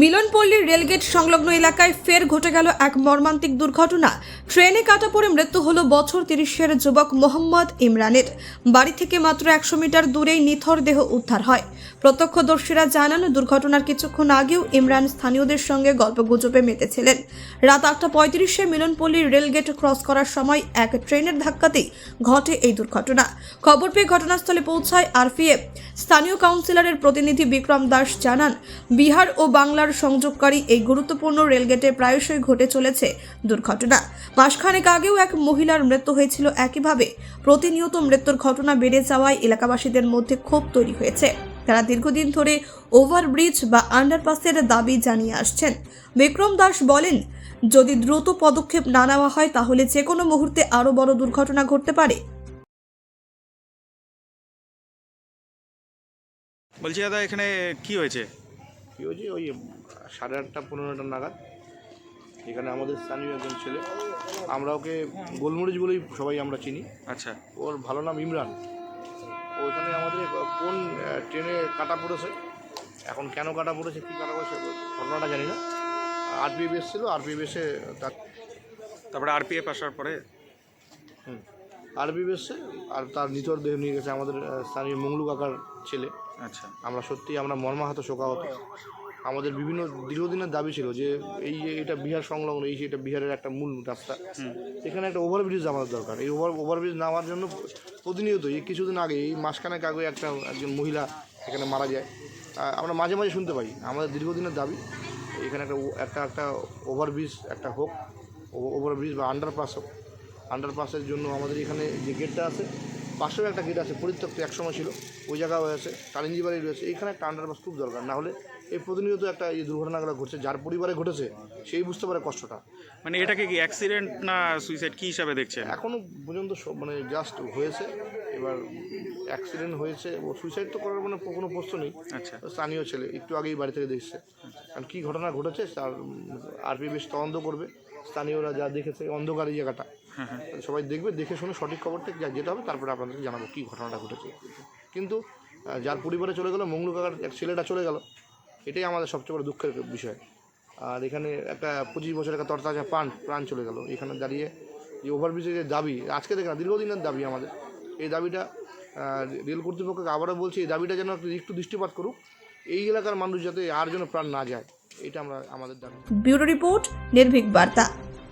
মিলনপল্লীর rail gate সংলগ্ন এলাকায় ফের ঘটে গেল এক মর্মান্তিক দুর্ঘটনা। ট্রেনে কাটা পড়ে মৃত্যু হলো বছর তিরিশের যুবক মোহাম্মদ ইমরানের। বাড়ি থেকে মাত্র একশো মিটার দূরেই নিথর দেহ উদ্ধার হয়। প্রত্যক্ষদর্শীরা জানান, দুর্ঘটনার কিছুক্ষণ আগেও ইমরান স্থানীয়দের সঙ্গে গল্পগুজবে মেতেছিলেন। রাত আটটা পঁয়ত্রিশে মিলনপল্লীর রেলগেট ক্রস করার সময় এক ট্রেনের ধাক্কাতেই ঘটে এই দুর্ঘটনা। খবর পেয়ে ঘটনাস্থলে পৌঁছায় আরপিএফ। স্থানীয় কাউন্সিলরের প্রতিনিধি বিক্রম দাস জানান, বিহার ও বাংলার সংযোগকারী এই গুরুত্বপূর্ণ রেলগেটে প্রায়শই ঘটে চলেছে দুর্ঘটনা। মাসখানেক আগেও এক মহিলার মৃত্যু হয়েছিল একইভাবে। প্রতিনিয়ত মৃত্যুর ঘটনা বেড়ে যাওয়ায় এলাকাবাসীদের মধ্যে ক্ষোভ তৈরি হয়েছে। তারা দীর্ঘদিন ধরে ওভারব্রিজ বা আন্ডারপাসের দাবি জানিয়ে আসছেন। বিক্রম দাস বলেন, যদি দ্রুত পদক্ষেপ না নেওয়া হয়, তাহলে যে কোনো মুহূর্তে আরও বড় দুর্ঘটনা ঘটতে পারে। বলছি দাদা, এখানে কি হয়েছে? কী হয়েছে ওই সাড়ে আটটা পনেরোটা নাগাদ এখানে আমাদের স্থানীয় একজন ছেলে। আমরা ওকে গোলমরিচ বলেই সবাই আমরা চিনি। আচ্ছা। ওর ভালো নাম ইমরান। ওখানে আমাদের কোন ট্রেনে কাটা পড়েছে এখন কেন কাটা পড়েছে কী কাটা পড়েছে ঘটনাটা জানি না। আরপিএফ এসেছিল আরপিএফ এসে তার তারপরে আরপিএফ আসার পরে আরপিএফ এসছে আর তার নিতর দেহ নিয়ে গেছে আমাদের স্থানীয় মংলু কাকার ছেলে। আচ্ছা। আমরা সত্যি আমরা মর্মাহত শোকাহত। আমাদের বিভিন্ন দীর্ঘদিনের দাবি ছিল যে এই যে এটা বিহার সংলগ্ন এই যে এটা বিহারের একটা মূল রাস্তা। এখানে একটা ওভারব্রিজ আমাদের দরকার। এই ওভার ওভারব্রিজ নেওয়ার জন্য প্রতিনিয়ত এই কিছুদিন আগে এই মাসখানেক আগে একটা একজন মহিলা এখানে মারা যায়। আমরা মাঝে মাঝে শুনতে পাই আমাদের দীর্ঘদিনের দাবি এখানে একটা একটা একটা ওভারব্রিজ একটা হোক ওভারব্রিজ বা আন্ডারপাস হোক। আন্ডারপাসের জন্য আমাদের এখানে যে গেটটা আছে পাশেও একটা গেট আছে পরিত্যক্ত একসময় ছিল ওই জায়গাও আছে কালিঞ্জি বাড়ি রয়েছে এখানে একটা আন্ডারপাস খুব দরকার। না হলে এই প্রতিনিয়ত একটা এই দুর্ঘটনাগুলো ঘটছে যার পরিবারে ঘটেছে সেই বুঝতে পারে কষ্টটা। মানে এটাকে কি অ্যাক্সিডেন্ট না সুইসাইড কী হিসাবে দেখছে এখনও পর্যন্ত মানে জাস্ট হয়েছে এবার অ্যাক্সিডেন্ট হয়েছে ও সুইসাইড তো করার মানে কোনো প্রশ্ন নেই। আচ্ছা। স্থানীয় ছেলে একটু আগেই বাড়ি থেকে দেখছে। কারণ কী ঘটনা ঘটেছে তার আরপি বেশ তদন্ত করবে স্থানীয়রা যা দেখেছে অন্ধকার এই জায়গাটা। সবাই দেখবে, দেখে শুনে সঠিক খবরটা যা যেটা হবে, তারপরে আপনাদেরকে জানাব কী ঘটনাটা ঘটেছে। কিন্তু যার পরিবারে চলে গেলো, মঙ্গলু কাকার এক ছেলেটা চলে গেল, এটাই আমাদের সবচেয়ে বড় দুঃখের বিষয়। আর এখানে একটা পঁচিশ বছরের একটা তরতাজা প্রাণ প্রাণ চলে গেল। এখানে দাঁড়িয়ে যে ওভারব্রিজের যে দাবি, আজকে দেখে না, দীর্ঘদিনের দাবি আমাদের। এই দাবিটা রেল কর্তৃপক্ষকে আবারও বলছি, এই দাবিটা যেন একটু একটু দৃষ্টিপাত করুক। এই এলাকার মানুষ যাতে আর যেন প্রাণ না যায়, এটা আমরা, আমাদের দাবি। ব্যুরো রিপোর্ট, নির্ভীক বার্তা।